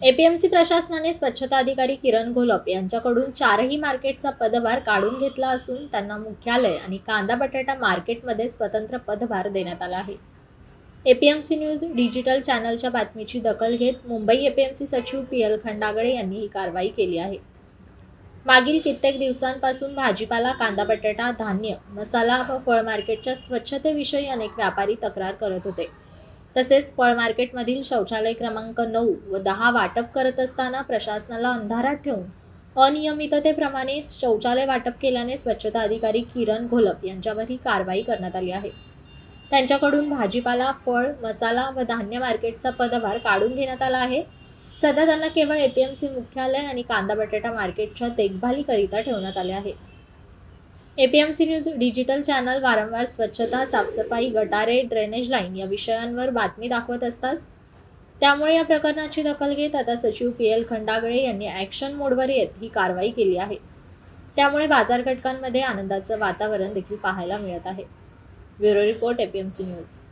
APMC प्रशासनाने स्वच्छता अधिकारी किरण घोलप यांच्याकडून चारही मार्केटचा पदभार काढून घेतला असून त्यांना मुख्यालय आणि कांदा बटाटा मार्केटमध्ये स्वतंत्र पदभार देण्यात आला आहे. एपीएमसी न्यूज डिजिटल चॅनलच्या बातमीची दखल घेत मुंबई एपीएमसी सचिव पी एल खंडागळे यांनी ही कारवाई केली आहे. मागील कित्येक दिवसांपासून भाजीपाला कांदा बटाटा धान्य मसाला व फळ मार्केटच्या स्वच्छतेविषयी अनेक व्यापारी तक्रार करत होते. तसेच फळ मार्केटमधील शौचालय क्रमांक नऊ व दहा वाटप करत असताना प्रशासनाला अंधारात ठेवून अनियमिततेप्रमाणे शौचालय वाटप केल्याने स्वच्छता अधिकारी किरण घोलप यांच्यावर ही कारवाई करण्यात आली आहे. त्यांच्याकडून भाजीपाला फळ मसाला व धान्य मार्केटचा पदभार काढून घेण्यात आला आहे. सध्या त्यांना केवळ एपीएमसी मुख्यालय आणि कांदा बटाटा मार्केटच्या देखभालीकरिता ठेवण्यात आले आहे. एपीएमसी न्यूज डिजिटल चॅनल वारंवार स्वच्छता साफसफाई गटारे ड्रेनेज लाईन या विषयांवर बातमी दाखवत असतात. त्यामुळे या प्रकरणाची दखल घेत आता सचिव पी एल खंडागळे यांनी ॲक्शन मोडवर येत ही कारवाई केली आहे. त्यामुळे बाजार घटकांमध्ये आनंदाचं वातावरण देखील पाहायला मिळत आहे. Bureau report APMC news.